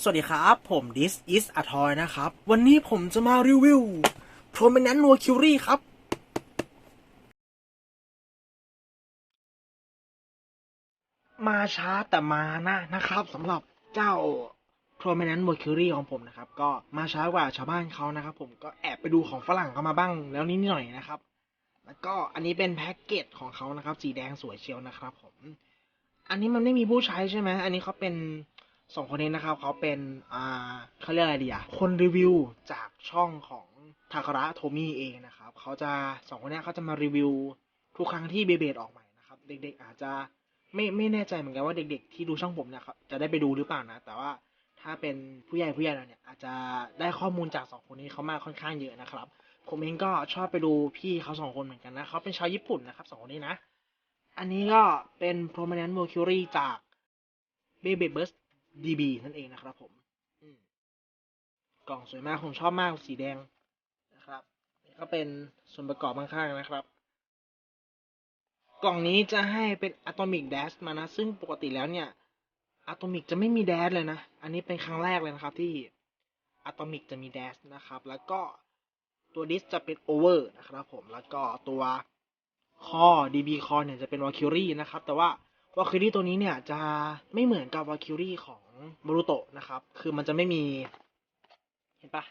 สวัสดีครับ ผม This is a toy นะครับ วันนี้ผมจะมารีวิว Prominent Mercury ครับ มาช้าแต่มานะนะครับสำหรับเจ้า Prominent Mercury ของผมนะครับ ก็มาช้ากว่าชาวบ้านเขานะครับผมก็แอบไปดูของฝรั่งเขามาบ้างแล้วนิดหน่อยนะครับ แล้วก็อันนี้เป็นแพ็กเกจของเขานะครับ สีแดงสวยเชียวนะครับผม อันนี้มันไม่มีผู้ใช้ใช่ไหมอันนี้เขาเป็น สองคนนี้นะครับเขาเป็นอ่าเขาเรียกอะไรดีอะคนรีวิวจากช่องของทาคาระโทมี่เองนะครับเขาจะสองคนนี้เขาจะมารีวิวทุกครั้งที่เบเบดออกใหม่นะครับ เด็กๆอาจจะไม่ไม่แน่ใจเหมือนกันว่าเด็ก ๆ ที่ดูช่องผมเนี่ยเขาจะได้ไปดูหรือเปล่านะ แต่ว่าถ้าเป็นผู้ใหญ่ผู้ใหญ่เราเนี่ย อาจจะได้ข้อมูลจากสองคนนี้เขามาค่อนข้างเยอะนะครับ ผมเองก็ชอบไปดูพี่เขาสองคนเหมือนกันนะเขาเป็นชาวญี่ปุ่นนะครับสองคนนี้นะ อันนี้ก็เป็น Prominent Mercury จาก b a b y b u r s DB นั่นเองนะครับผมมกล่องสวยมากผมชอบมากสีแดงนะครับก็เป็นส่วนประกอบข้างๆนะครับ กล่องนี้จะให้เป็น Atomic Dash มานะ ซึ่งปกติแล้วเนี่ย Atomic จะไม่มี Dash เลยนะ อันนี้เป็นครั้งแรกเลยนะครับที่ Atomic จะมี Dash นะครับ แล้วก็ตัวดิสจะเป็น Over นะครับผมแล้วก็ตัวคอ DB คอเนี่ยจะเป็น Valkyrie นะครับ แต่ว่า วาคิรี่ตัวนี้เนี่ยจะไม่เหมือนกับวาคิรี่ของบรูโตะนะครับ คือมันจะไม่มี เห็นปะ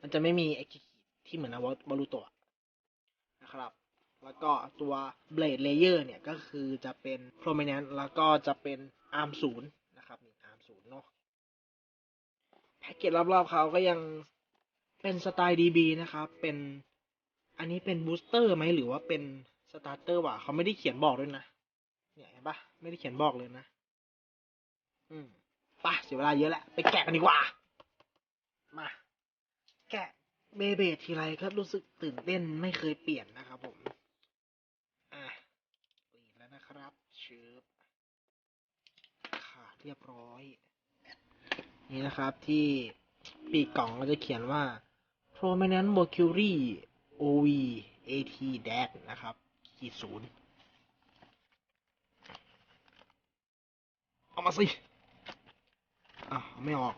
มันจะไม่มีไอ้ขีดที่เหมือนกับบรูโตะนะครับ แล้วก็ตัวเบลดเลเยอร์เนี่ยก็คือจะเป็น prominent แล้วก็จะเป็นอาร์มศูนย์นะครับนี่อาร์มศูนย์เนาะแพ็กเกจรอบๆเขาก็ยังเป็นสไตล์ DB นะครับ เป็นอันนี้เป็นบูสเตอร์ไหมหรือว่าเป็นสตาร์เตอร์วะเขาไม่ได้เขียนบอกด้วยนะ เนี่ยเห็นปะไม่ได้เขียนบอกเลยนะ อืมไปะเสียเวลาเยอะแล้วไปแกะกันดีกว่า มา แกะเบเบทีไรก็รู้สึกตื่นเต้นไม่เคยเปลี่ยนนะครับผม อะปลี่ยนแล้วนะครับชืบขาดเรียบร้อย นี่นะครับที่ปีกกล่องก็จะเขียนว่า Prominent Mercury OV AT Dash นะครับขีดศูนย์ เอามาสิอ้าวไม่ออก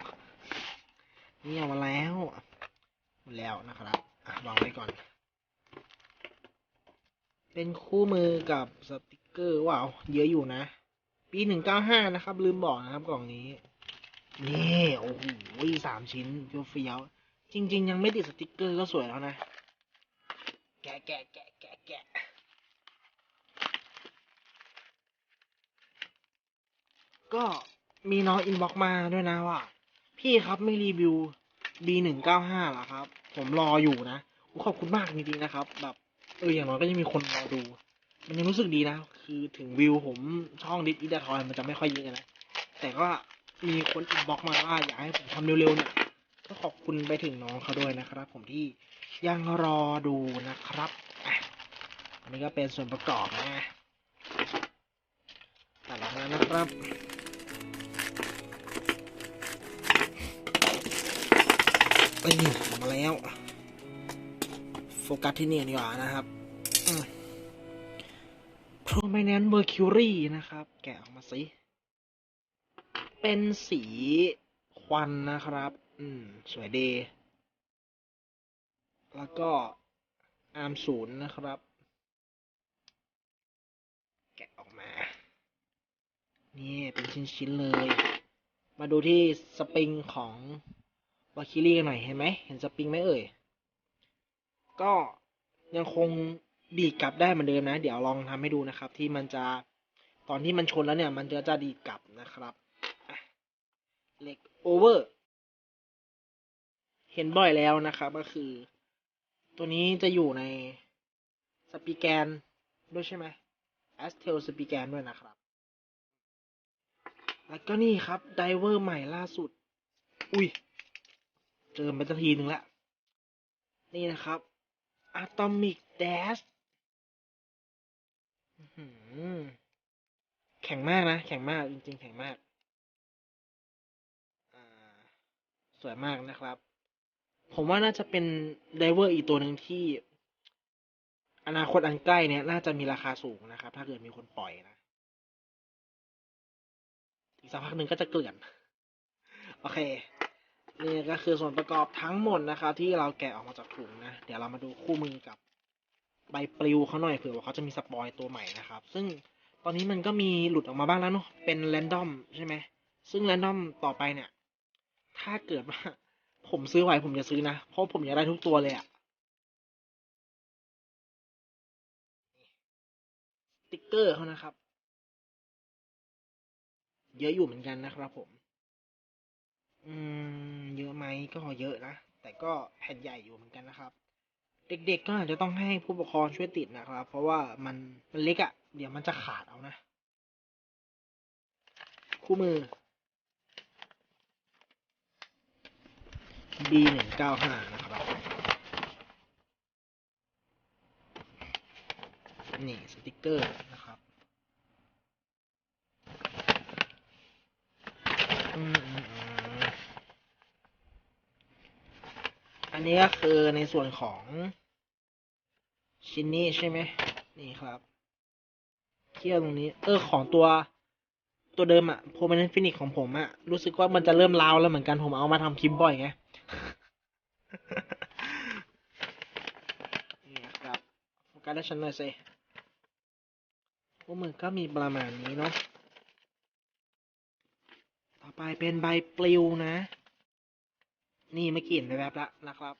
นี่เอามาแล้วมดแล้วนะครับอะวางไว้ก่อน เป็นคู่มือกับสติกเกอร์ว้าวเยอะอยู่นะ ปีหนึ่งเก้าห้านะครับ ลืมบอกนะครับกล่องนี้ นี่โอ้โหสามชิ้นเฟี้ยวจริง ๆ ยังไม่ติดสติกเกอร์ก็สวยแล้วนะ แกะแกะแกะ ก็มีน้องอินบ็อกมาด้วยนะว่า พี่ครับไม่รีวิว B หนึ่งเก้าห้าหรอครับ ผมรออยู่นะขอบคุณมากจริงๆนะครับ แบบเอออย่างน้อยก็ยังมีคนรอดู มันยังรู้สึกดีนะ คือถึงวิวผมช่องดิสอิดาทอยมันจะไม่ค่อยเยอะนะ แต่ก็มีคนอินบ็อกมาว่าอยากให้ผมทำเร็วๆเนี่ยก็ขอบคุณไปถึงน้องเขาด้วยนะครับ ผมที่ยังรอดูนะครับอันนี้ก็เป็นส่วนประกอบนะตัดออกมานะครับ นี่มาแล้ว โฟกัสที่นี่ดีกว่านะครับอืม Prominent Mercury นะครับ แกะออกมาสิ เป็นสีควันนะครับ อืม สวยดี แล้วก็อาร์มศูนย์นะครับ แกะออกมา นี่เป็นชิ้น ๆ เลย มาดูที่สปริงของ วาคิรี่กันหน่อยเห็นไหมเห็นสปริงไหมเอ่ย ก็ยังคงดีดกลับได้เหมือนเดิมนะ เดี๋ยวลองทำให้ดูนะครับ ที่มันจะตอนที่มันชนแล้วเนี่ย มันจะจะดีดกลับนะครับเหล็กโอเวอร์เห็นบ่อยแล้วนะครับ ก็คือ ตัวนี้จะอยู่ในสปีแกนด้วยใช่ไหมแอสเทลสปีแกนด้วยนะครับ แล้วก็นี่ครับไดเวอร์ใหม่ล่าสุด อุ้ย เจอไปสักทีหนึ่งละ นี่นะครับ Atomic Dash แข็งมากนะ แข็งมาก จริง ๆ แข็งมากสวยมากนะครับ ผมว่าน่าจะเป็นไดเวอร์อีกตัวหนึ่งที่ อนาคตอันใกล้เนี่ย น่าจะมีราคาสูงนะครับ ถ้าเกิดมีคนปล่อยนะอีกสักพักหนึ่งก็จะเกลื่อน โอเค นี่ก็คือส่วนประกอบทั้งหมดนะครับที่เราแกะออกมาจากถุงนะ เดี๋ยวเรามาดูคู่มือกับใบปลิวเขาหน่อยเผื่อว่าเขาจะมีสปอยตัวใหม่นะครับ ซึ่งตอนนี้มันก็มีหลุดออกมาบ้างแล้วเนาะเป็นแรนดอมใช่ไหมซึ่งแรนดอมต่อไปเนี่ย ถ้าเกิดว่าผมซื้อไหวผมจะซื้อนะ เพราะผมอยากได้ทุกตัวเลยอะติ๊กเกอร์เขานะครับ เยอะอยู่เหมือนกันนะครับผม อืม เยอะไหมก็เยอะนะ แต่ก็แผ่นใหญ่อยู่เหมือนกันนะครับ เด็กๆก็อาจจะต้องให้ผู้ปกครองช่วยติดนะครับ เพราะว่ามันมันเล็กอะ่ะ เดี๋ยวมันจะขาดเอานะ คู่มือ B หนึ่งเก้าห้านะครับ นี่สติกเกอร์นะครับ อืมอืมอืมอั นนี้ก็คือในส่วนของชิ้นนี้ใช่ไหมนี่ครับเที่ยวตรงนี้ เออของตัวตัวเดิมอะโพมันฟินิกของผมอะรู้สึกว่ามันจะเริ่มลาวแล้วเหมือนกันผมเอามาทำคลิปบ่อยไงนี่ครับโฟกัสได้ฉันหน่อยสิพวกมึงก็มีประมาณนี้เนาะต่อไปเป็นใบปลิวนะ นี่ไม่อกี่เห็นไปแบบละนะครับ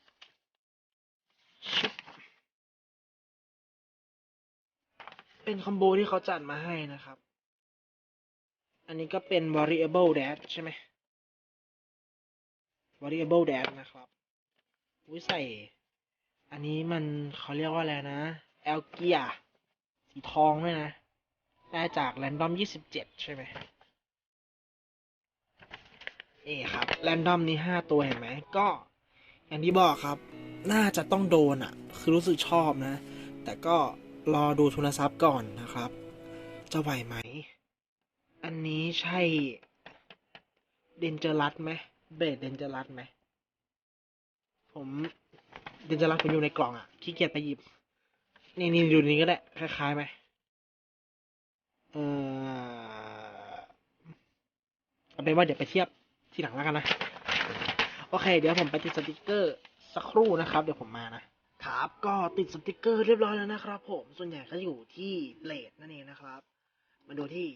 เป็นคอมโบที่เขาจัดมาให้นะครับ อันนี้ก็เป็น variable dash ใช่ไหม variable dash นะครับวิใส่ อันนี้มันเขาเรียกว่าอะไรนะ แอลเกีย สีทองด้วยนะ ได้จาก random 27 ใช่ไหม นี่ครับแรนดอมนี้ห้าตัวเห็นไหมก็อย่างที่บอกครับ น่าจะต้องโดนอะ่ะ คือรู้สึกชอบนะ แต่ก็รอดูทุนทรัพย์ก่อนนะครับ จะไหวไหม อันนี้ใช่เดนเจอรัสไหมเบสเดนเจอรัสไหม ผมเดนเจอรัสผมอยู่ในกล่องอะ่ะขี้เกียจไปหยิบ นี่นี่ดูนี้ก็ได้ คล้ายๆไหมเออเอาเป็นว่าเดี๋ยวไปเทียบ ทีหลังแล้วกันนะ โอเค เดี๋ยวผมไปติดสติกเกอร์สักครู่นะครับ เดี๋ยวผมมานะครับ ก็ติดสติกเกอร์เรียบร้อยแล้วนะครับ ผมส่วนใหญ่ก็อยู่ที่เลดนั่นเองนะครับ มาดูที่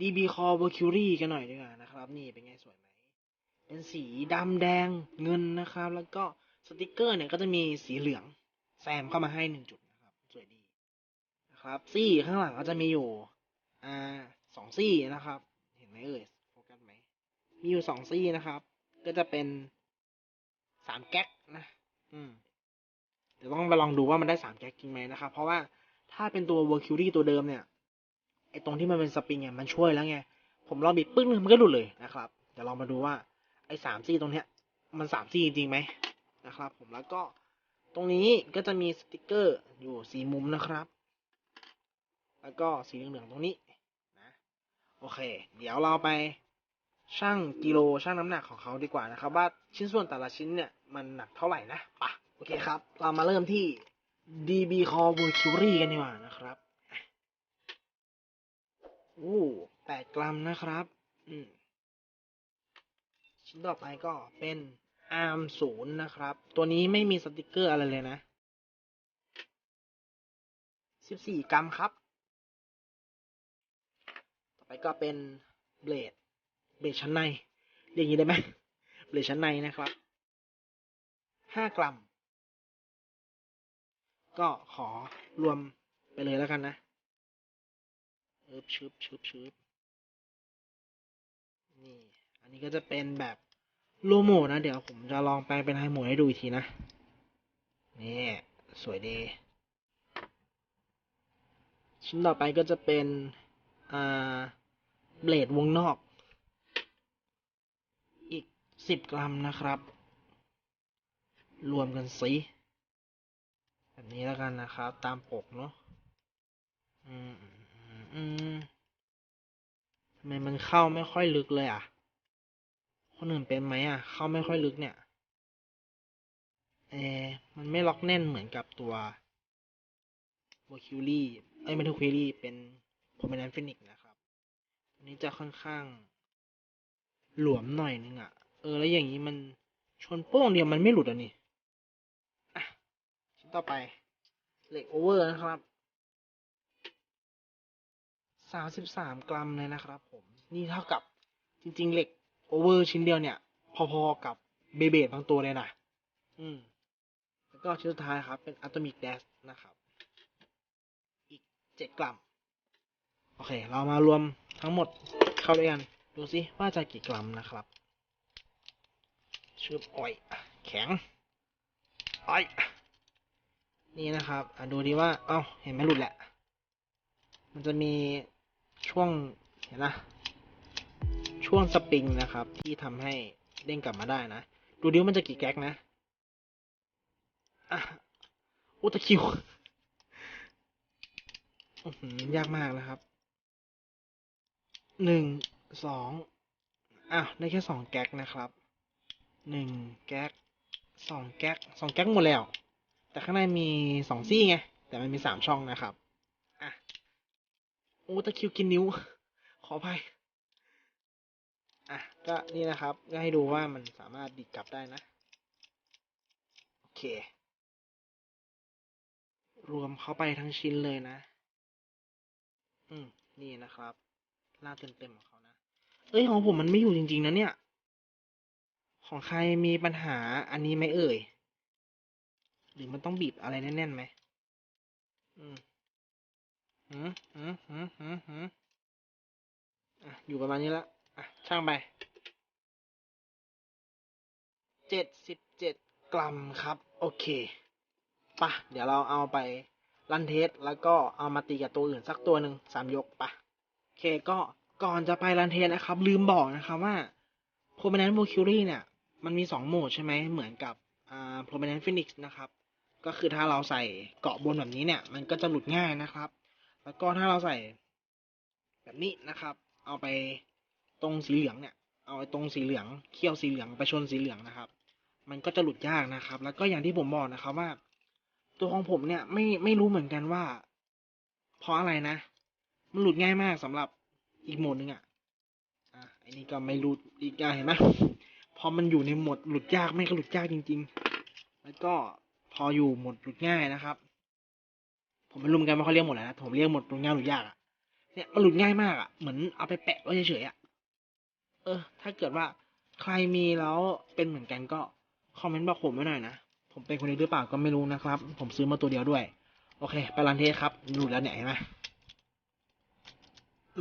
DB Core Mercury กันหน่อยดีกว่านะครับ นี่เป็นไงสวยไหมเป็นสีดำแดงเงินนะครับ แล้วก็สติกเกอร์เนี่ยก็จะมีสีเหลืองแซมเข้ามาให้หนึ่งจุดนะครับสวยดีนะครับซี่ข้างหลังก็จะมีอยู่อ่าสองซี่นะครับ เห็นไหมเอ่ย มีอยู่สองซี่นะครับ ก็จะเป็นสามแก๊กนะ อืมเดี๋ยวต้องไปลองดูว่ามันได้สามแก๊กจริงไหมนะครับ เพราะว่าถ้าเป็นตัว w o r c u r y ตัวเดิมเนี่ยไอตรงที่มันเป็นสปริงเนี่ยมันช่วยแล้วไง ผมลองบิดปึ้งนึงมันก็หลุดเลยนะครับ เดี๋ยวลองมาดูว่าไอสามซี่ตรงเนี้ย มันสามซี่จริงไหมนะครับ ผมแล้วก็ตรงนี้ก็จะมีสติกเกอร์อยู่สีมุมนะครับ แล้วก็สีเหลืองๆตรงนี้นะ โอเค เดี๋ยวเราไป ช่างกิโลช่างน้ำหนักของเขาดีกว่านะครับ ว่าชิ้นส่วนแต่ละชิ้นเนี่ยมันหนักเท่าไหร่นะปะโอเคครับ เรามาเริ่มที่ DB Core Mercury กันดีกว่านะครับโอ้แปดกรัมนะครับ อืมชิ้นต่อไปก็เป็นอาร์มศูนย์นะครับ ตัวนี้ไม่มีสติกเกอร์อะไรเลยนะสิบสี่กรัมครับ ต่อไปก็เป็นเบลด เบรชั้นในเรียกอย่างนี้ได้ไหมเบรชั้นในนะครับห้ากรัม ก็ขอรวมไปเลยแล้วกันนะเอิบชึบชึบชึบนี่ อันนี้ก็จะเป็นแบบโลโมนะ เดี๋ยวผมจะลองแปลงเป็นไฮโมให้ดูอีกทีนะ นี่ สวยดี ชิ้นต่อไปก็จะเป็น อ่า เบลดวงนอก สิบกรัมนะครับ รวมกันสิแบบนี้แล้วกันนะครับ ตามปกเนาะอืมอืมทำไมมันเข้าไม่ค่อยลึกเลยอะ คนอื่นเป็นไหมอะ เข้าไม่ค่อยลึกเนี่ยเอมันไม่ล็อกแน่นเหมือนกับตัววอคิวรี่เอ้ยไม่ใช่คิวรี่เป็นโพเมนันฟินิกนะครับอันนี้จะค่อนข้างหลวมหน่อยนึงอะ่ะ เออ แล้วอย่างนี้มันชนโป้งเดียวมันไม่หลุดอะนี่อะชิ้นต่อไป เหล็กโอเวอร์นะครับสามสิบสามกรัมเลยนะครับ ผม นี่เท่ากับจริง ๆ เหล็กโอเวอร์ชิ้นเดียวเนี่ย พอๆกับเบเบดบางตัวเลยนะอืม แล้วก็ชิ้นสุดท้ายครับ เป็นอะตอมิกแดสนะครับ อีกเจ็ดกรัม โอเค เรามารวมทั้งหมดเข้าด้วยกัน ดูซิว่าจะกี่กรัมนะครับ ชืบอ้อย แข็งอ้อยนี่นะครับดูดีว่า เอ้า เห็นไหมหลุดแหละ มันจะมีช่วง เห็นนะ ช่วงสปริงนะครับ ที่ทำให้เด้งกลับมาได้นะ ดูดิว่ามันจะกี่แก๊กนะอุตะคิวอื้อหือยากมากนะครับ หนึ่ง สอง อ้าว ได้แค่สองแก๊กนะครับ หนึ่งแก๊กสองแก๊กสองแก๊กหมดแล้ว แต่ข้างในมีสองซี่ไง แต่มันมีสามช่องนะครับ อะ โอ้ตะคิวกินนิ้ว ขออภัย อะ ก็นี่นะครับ ก็ให้ดูว่ามันสามารถดิดกลับได้นะ โอเค รวมเข้าไปทั้งชิ้นเลยนะ อืม นี่นะครับ หน้าเต็มๆของเขานะ เอ้ย ของผมมันไม่อยู่จริง ๆ นะเนี่ย ของใครมีปัญหาอันนี้ไหมเอ่ย หรือมันต้องบีบอะไรแน่นๆไหม อืมหืมหืมหืมหืมหืมอะ อยู่ประมาณนี้ละอะ ช่างไป เจ็ดสิบเจ็ดกรัมครับ โอเคปะเดี๋ยวเราเอาไปรันเทส แล้วก็เอามาตีกับตัวอื่นสักตัวหนึ่งสามยกปะโอเคก็ก่อนจะไปรันเทสนะครับ ลืมบอกนะครับว่า Prominent Mercury เนี่ย มีสองโหมดใช่ไหมเหมือนกับอ่า Prominent Phoenix นะครับ ก็คือถ้าเราใส่เกาะบนแบบนี้เนี่ย มันก็จะหลุดง่ายนะครับ แล้วก็ถ้าเราใส่แบบนี้นะครับ เอาไปตรงสีเหลืองเนี่ย เอาไอ้ตรงสีเหลืองเขี้ยวสีเหลืองไปชนสีเหลืองนะครับ มันก็จะหลุดยากนะครับ แล้วก็อย่างที่ผมบอกนะครับว่า ตัวของผมเนี่ยไม่ไม่รู้เหมือนกันว่า เพราะอะไรนะ มันหลุดง่ายมากสำหรับอีกโหมดหนึงอะอะอันนี้ก็ไม่รู้อีกอย่างเห็นไหม อมันอยู่ในหมดหลุดยากไม่ก็หลุดยากจริง ๆ แล้วก็พออยู่หมดหลุดง่ายนะครับ ผมไม่รู้เหมือนกันว่าเขาเรียกหมดอะไรนะผมเรียกหมดหลุดง่ายหลุดยากอะเนี่ยมันหลุดง่ายมากอะเหมือนเอาไปแปะไว้เฉยๆอะเออ ถ้าเกิดว่าใครมีแล้วเป็นเหมือนกันก็คอมเมนต์บอกผมไว้หน่อยนะ ผมเป็นคนนี้หรือเปล่าก็ไม่รู้นะครับ ผมซื้อมาตัวเดียวด้วย โอเค ไปรันเทสครับหลุดแล้วเนี่ยเห็นไหม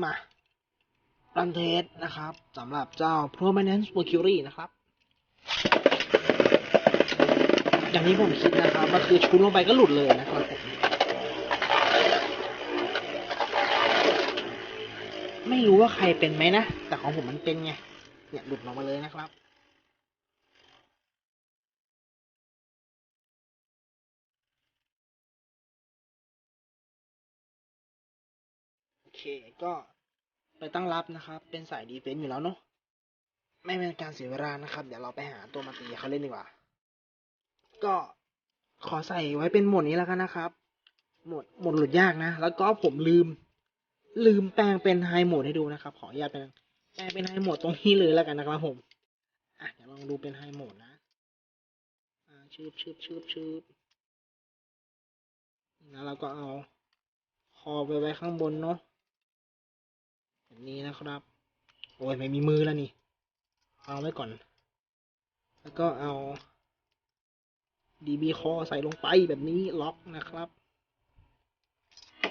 มา รันเทสนะครับสำหรับเจ้า Prominence Mercury นะครับ อย่างที่ผมคิดนะครับก็คือชุดลงไปก็หลุดเลยนะครับผมไม่รู้ว่าใครเป็นไหมนะ แต่ของผมมันเป็นไงเนี่ยหลุดออกมาเลยนะครับโอเคก็ ตั้งรับนะครับ เป็นสายดีเฟนต์อยู่แล้วเนาะไม่เป็นการเสียเวลานะครับ เดี๋ยวเราไปหาตัวมาตีเขาเล่นดีกว่า ก็ขอใส่ไว้เป็นโหมดนี้แล้วกันนะครับ โหมดโหมดหลุดยากนะ แล้วก็ผมลืม ลืมแปลงเป็นไฮโหมดให้ดูนะครับ ขออนุญาตแปลงแปลงเป็นไฮโหมดตรงนี้เลยแล้วกันนะครับผม อะเดี๋ยวลองดูเป็นไฮโหมดนะอ่าชืบชืบชืบชืบแล้วเราก็เอาคอไปไว้ข้างบนเนาะ แบบนี้นะครับ โอ้ยไม่มีมือแล้วนี่เอาไว้ก่อน แล้วก็เอา DB คอใส่ลงไปแบบนี้ล็อกนะครับ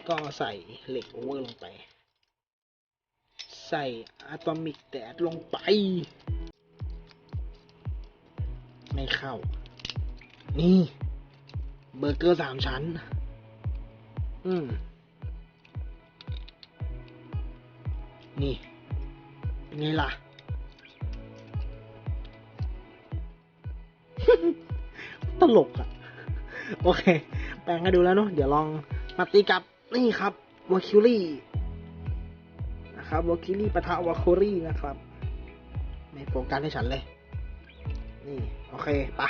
ก็ใส่เหล็กโอเวอร์ลงไป ใส่อะตอมิกแดดลงไป ไม่เข้า นี่ เบอร์เกอร์สามชั้น อืม นี่เป็นไงล่ะ ตลกอะโอเค แปลงให้ดูแล้วเนาะเดี๋ยวลองมาตีกับนี่ครับวาคิลี่นะครับวาคิลี่ปะทะวาคิลี่นะครับ ไม่โฟกัสให้ฉันเลย นี่ โอเคปะ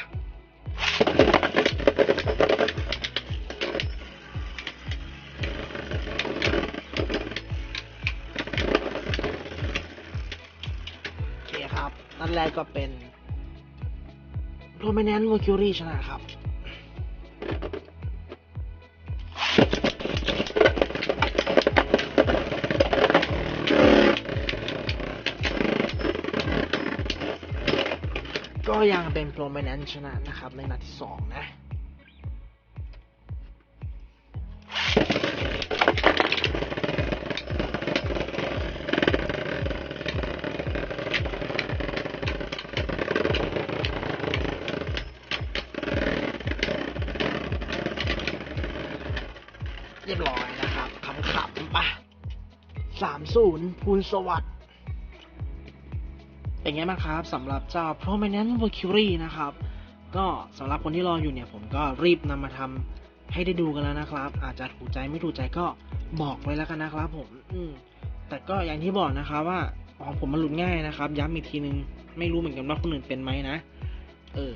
แรกก็เป็น Prominent Mercury ชนะครับก็ยังเป็นโรมันแนนชนะนะครับในนัดที่สองนะ ศูนย์ภูลสวัสดิ์เป็นไงบ้างครับสำหรับเจ้า Prominent Mercury นะครับ ก็สำหรับคนที่รออยู่เนี่ย ผมก็รีบนำมาทำให้ได้ดูกันแล้วนะครับ อาจจะถูกใจไม่ถูกใจก็บอกไว้แล้วกันนะครับผมอืมแต่ก็อย่างที่บอกนะครับว่าของผมมันหลุดง่ายนะครับ ย้ำอีกทีนึง ไม่รู้เหมือนกันว่าคนอื่นเป็นไหมนะ เออ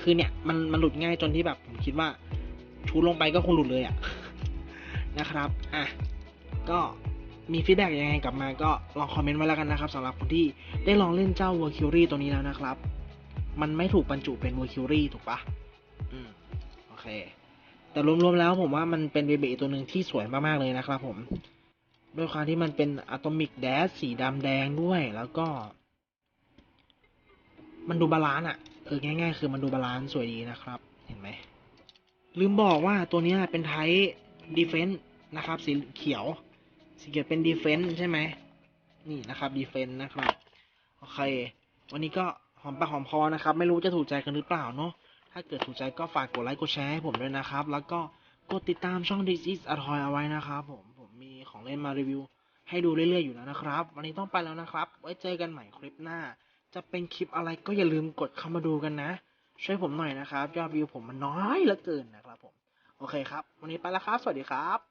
คือเนี่ย มันมันหลุดง่ายจนที่แบบ ผมคิดว่าชูลงไปก็คงหลุดเลยอะ่ะ นะครับ อะ ก็มีฟีดแบ็กยังไงกลับมาก็ลองคอมเมนต์ไว้แล้วกันนะครับสำหรับคนที่ได้ลองเล่นเจ้า w o r c u r y ตัวนี้แล้วนะครับ มันไม่ถูกบรรจุเป็น w o r c u r y ถูกปะอืมโอเค แต่รวมๆแล้วผมว่ามันเป็นเบเบตัวหนึ่งที่สวยมากๆเลยนะครับผมด้วยความที่มันเป็นอะตอมิกแดสสีดำแดงด้วยแล้วก็ มันดูบาลานซ์อะเออง่าย ๆ คือมันดูบาลานซ์สวยดีนะครับ เห็นไหมลืมบอกว่าตัวนี้เป็นไทป์ดีเฟน s ์นะครับ สีเขียว สีเขียวเป็นดีเฟน s ์ใช่ไหม นี่นะครับดีเฟน s ์นะครับ โอเค วันนี้ก็หอมปากหอมคอนะครับ ไม่รู้จะถูกใจกันหรือเปล่าเนาะ ถ้าเกิดถูกใจก็ฝากกดไลค์กดแชร์ให้ผมด้วยนะครับ แล้วก็กดติดตามช่อง This is a Toy เอาไว้นะครับผม ผมมีของเล่นมารีวิว ให้ดูเรื่อยๆอยู่แล้วนะครับ วันนี้ต้องไปแล้วนะครับ ไว้เจอกันใหม่คลิปหน้า จะเป็นคลิปอะไรก็อย่าลืมกดเข้ามาดูกันนะ ช่วยผมหน่อยนะครับ ยอดวิวผมมันน้อยเหลือเกินนะครับผม โอเคครับ วันนี้ไปแล้วครับ สวัสดีครับ